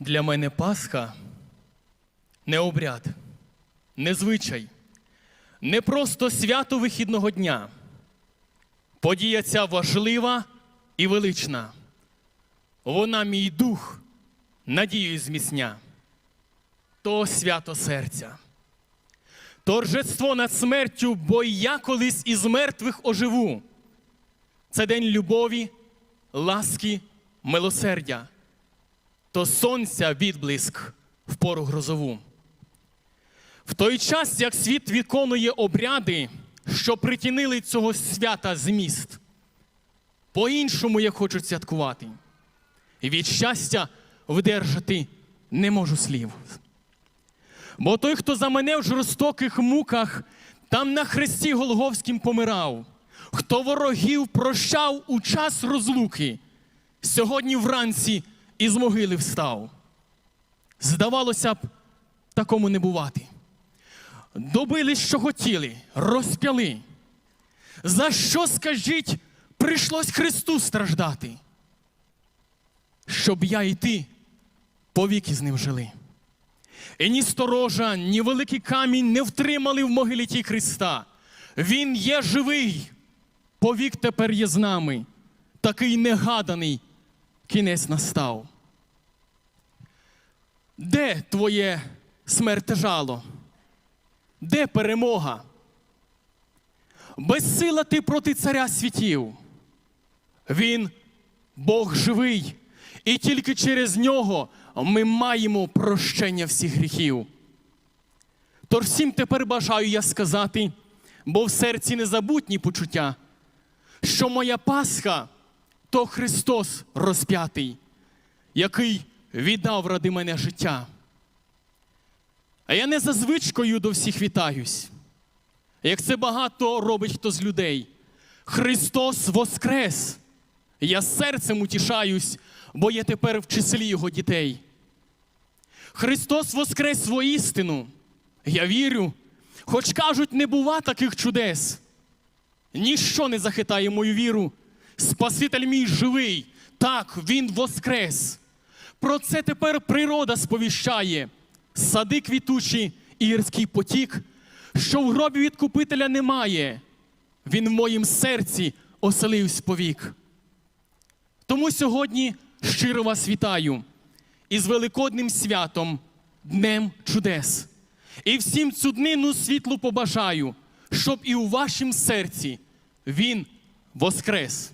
Для мене Пасха не обряд, не звичай, не просто свято вихідного дня. Подія ця важлива і велична. Вона мій дух, надію зміцня. То свято серця. Торжество над смертю, бо я колись із мертвих оживу. Це день любові, ласки, милосердя то сонця відблиск в пору грозову. В той час, як світ виконує обряди, що притінили цього свята зміст, по-іншому я хочу святкувати. І від щастя вдержати не можу слів. Бо той, хто за мене в жорстоких муках, там на хресті Голговським помирав, хто ворогів прощав у час розлуки, сьогодні вранці із могили встав. Здавалося б, такому не бувати. Добили, що хотіли, розп'яли. За що, скажіть, прийшлось Христу страждати? Щоб я і ти повіки з ним жили. І ні сторожа, ні великий камінь не втримали в могилі ті Христа. Він є живий, повік тепер є з нами, такий негаданий кінець настав. Де твоє смерте жало? Де перемога? Безсила ти проти царя світів. Він Бог живий, і тільки через нього ми маємо прощення всіх гріхів. Тож всім тепер бажаю я сказати, бо в серці незабутні почуття, що моя Пасха то Христос розп'ятий, який віддав ради мене життя. А я не за звичкою до всіх вітаюсь, як це багато робить хто з людей. Христос Воскрес! Я серцем утішаюсь, бо я тепер в числі Його дітей. Христос Воскрес воістину. Я вірю, хоч кажуть, не бува таких чудес. Ніщо не захитає мою віру. Спаситель мій живий, так, Він воскрес. Про це тепер природа сповіщає. Сади квітучі і гірський потік, що в гробі відкупителя немає. Він в моїм серці оселився повік. Тому сьогодні щиро вас вітаю із Великодним святом, Днем чудес. І всім цю днину світлу побажаю, щоб і у вашім серці він воскрес.